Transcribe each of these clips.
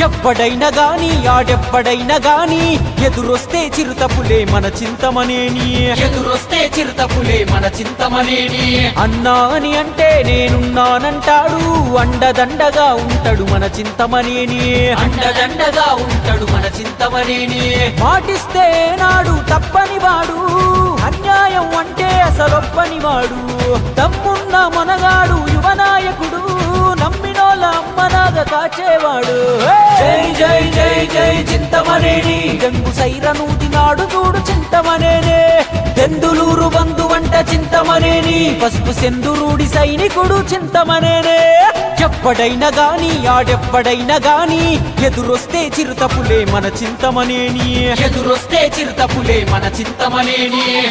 ఎవ్వడైనా గాని ఆడెవ్వడైనా గాని ఎదురొస్తే చిరుతపులే మన చింతమనేని. ఎదురొస్తే చిరుతపులే మన చింతమనేని. అన్నా అని అంటే నేనున్నానంటాడు అండదండగా ఉంటాడు మన చింతమనేని. అండదండగా ఉంటాడు మన చింతమనేని. మాటిస్తే నాడు తప్పని వాడు అన్యాయం అంటే అసలొప్పని వాడు. దమ్మున్న మనగాడు యువనాయకుడు. అమ్మనాగ కాచేవాడు. జై జై జై జై చింతమనేని. గంగు సైరను దినాడు చూడు చింతమనేనే. దెందులూరు బంధు వంట చింతమనేని. పసుపు సెందురుడి సైనికుడు చింతమనేనే. ఎవ్వడైనా గాని ఆడెవ్వడైనా గాని ఎదురొస్తే చిరుతపులే మన చింతమనేని. ఎదురొస్తే చిరుతపులే మన చింతమనేని.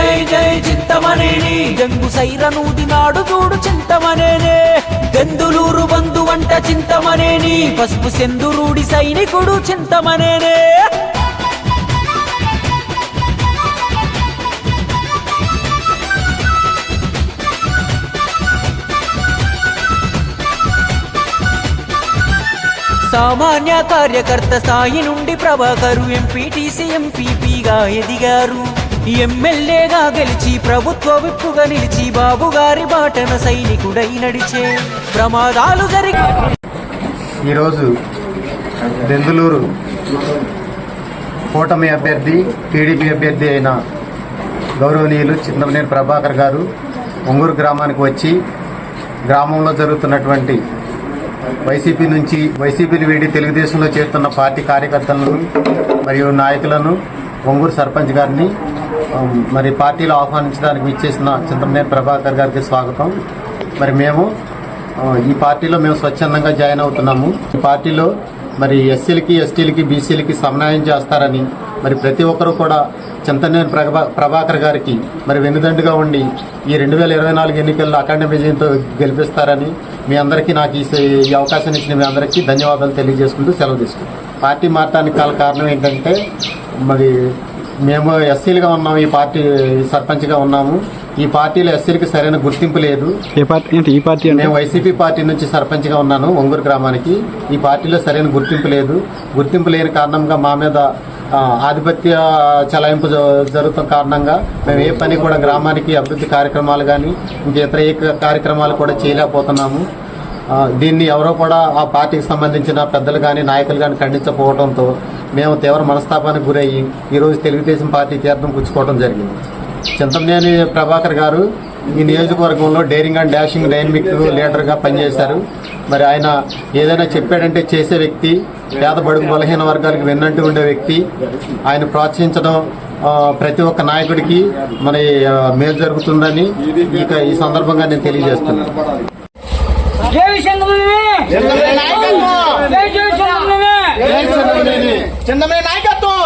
జై సైరనూది నాడు సైరను చూడు చింతమనేనే. దెందులూరు బంధు వంట చింతమనేని. పసుపు సెందురూడి సైనికుడు చింతమనేనే. సామాన్య కార్యకర్త స్థాయి నుండి ప్రభాకరు ఎంపీటీసీ ఎంపీపీగా ఎదిగారు. ఎమ్మెల్యేగా గెలిచి ప్రభుత్వ విప్పుగా నిలిచి బాబు గారి బాటన సైనికుడై నడిచే ప్రమాదాలు జరిగి ఈరోజు బెంగళూరు కూటమి అభ్యర్థి టీడీపీ అభ్యర్థి అయిన గౌరవనీయులు చింతమనేని ప్రభాకర్ గారు ఒంగూరు గ్రామానికి వచ్చి గ్రామంలో జరుగుతున్నటువంటి వైసీపీ నుంచి వైసీపీని వీడి తెలుగుదేశంలో చేరుతున్న పార్టీ కార్యకర్తలను మరియు నాయకులను ఒంగూరు సర్పంచ్ గారిని మరి పార్టీలో ఆహ్వానించడానికి ఇచ్చేసిన చింతమనేని ప్రభాకర్ గారికి స్వాగతం. మరి మేము ఈ పార్టీలో మేము స్వచ్ఛందంగా జాయిన్ అవుతున్నాము. ఈ పార్టీలో మరి ఎస్సీలకి ఎస్టీలకి బీసీలకి సమన్వయం చేస్తారని మరి ప్రతి ఒక్కరూ కూడా చింతనేని ప్రభా ప్రభాకర్ గారికి మరి వెన్నుదండుగా ఉండి ఈ రెండు వేల ఇరవై నాలుగు ఎన్నికల్లో అఖండ విజయంతో గెలిపిస్తారని మీ అందరికీ నాకు ఈ ఈ అవకాశం ఇచ్చిన మీ అందరికీ ధన్యవాదాలు తెలియజేసుకుంటూ సెలవు తీసుకుంటాం పార్టీ మారటానికి కాల కారణం ఏంటంటే మరి మేము ఎస్సీలుగా ఉన్నాము ఈ పార్టీ సర్పంచ్గా ఉన్నాము. ఈ పార్టీలో ఎస్సీలకి సరైన గుర్తింపు లేదు. ఏ పార్టీ ఏంటి ఈ పార్టీ అంటే? నేను వైసీపీ పార్టీ నుంచి సర్పంచ్గా ఉన్నాను ఒంగూరు గ్రామానికి. ఈ పార్టీలో సరైన గుర్తింపు లేదు. గుర్తింపు లేని కారణంగా మా మీద ఆ, ఆధిపత్య చలాయింపు జ- జరుగుతున్న కారణంగా మేము ఏ పని కూడా గ్రామానికి అభివృద్ధి కార్యక్రమాలు కానీ ఇంక ఇతర ఏ కార్యక్రమాలు కూడా చేయలేకపోతున్నాము. దీన్ని ఎవరో కూడా ఆ పార్టీకి సంబంధించిన పెద్దలు కానీ నాయకులు కానీ ఖండించకపోవడంతో మేము తీవ్ర మనస్తాపానికి గురయ్యి ఈరోజు తెలుగుదేశం పార్టీ తీర్థం పుచ్చుకోవడం జరిగింది. చింతమనేని ప్రభాకర్ గారు ఈ నియోజకవర్గంలో డేరింగ్ అండ్ డాషింగ్ డైనమిక్ లీడర్గా పనిచేశారు. మరి ఆయన ఏదైనా చెప్పాడంటే చేసే వ్యక్తి పేద బడుగు బలహీన వర్గాలకు వెన్నంటి ఉండే వ్యక్తి. ఆయన ప్రోత్సహించడం ప్రతి ఒక్క నాయకుడికి మన మేలు జరుగుతుందని ఇక ఈ సందర్భంగా నేను తెలియజేస్తున్నాను. చంద్రబాబు జై నాయకత్వం